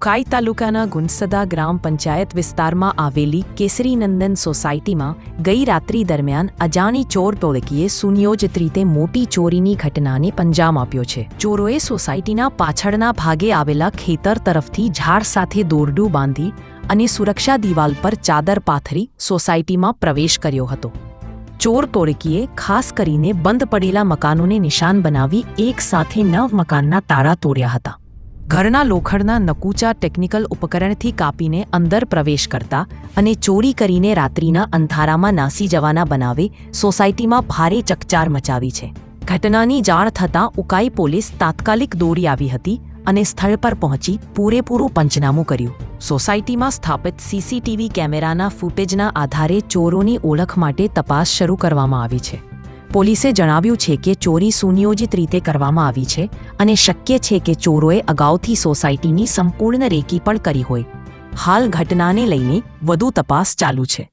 ઉકાઈ તાલુકાના ગુંસદા ગ્રામ પંચાયત વિસ્તારમાં આવેલી કેસરીનંદન સોસાયટીમાં ગઈ રાત્રિ દરમિયાન અજાણી ચોર ટોળકીએ સુનિયોજિત રીતે મોટી ચોરીની ઘટનાને પંજામ આપ્યો છે. ચોરોએ સોસાયટીના પાછળના ભાગે આવેલા ખેતર તરફથી ઝાડ સાથે દોરડું બાંધી અને સુરક્ષા દિવાલ પર ચાદર પાથરી સોસાયટીમાં પ્રવેશ કર્યો હતો. ચોર ટોળકીએ ખાસ કરીને બંધ પડેલા મકાનોને નિશાન બનાવી એક સાથે નવ મકાનના તાળા તોડ્યા હતા. ઘરના લોખંડના નકુચા ટેકનિકલ ઉપકરણથી કાપીને અંદર પ્રવેશ કરતા અને ચોરી કરીને રાત્રિના અંધારામાં નાસી જવાના બનાવે સોસાયટીમાં ભારે ચકચાર મચાવી છે. ઘટનાની જાણ થતાં ઉકાઈ પોલીસ તાત્કાલિક દોડી આવી હતી અને સ્થળ પર પહોંચી પૂરેપૂરું પંચનામું કર્યું. સોસાયટીમાં સ્થાપિત સીસીટીવી કેમેરાના ફૂટેજના આધારે ચોરોની ઓળખ માટે તપાસ શરૂ કરવામાં આવી છે. પોલીસે જણાવ્યું છે કે ચોરી સુનિયોજિત રીતે કરવામાં આવી છે અને શક્ય છે કે ચોરોએ અગાઉથી સોસાયટીની સંપૂર્ણ રેકી પણ કરી હોય. હાલ ઘટનાને લઈને વધુ તપાસ ચાલુ છે.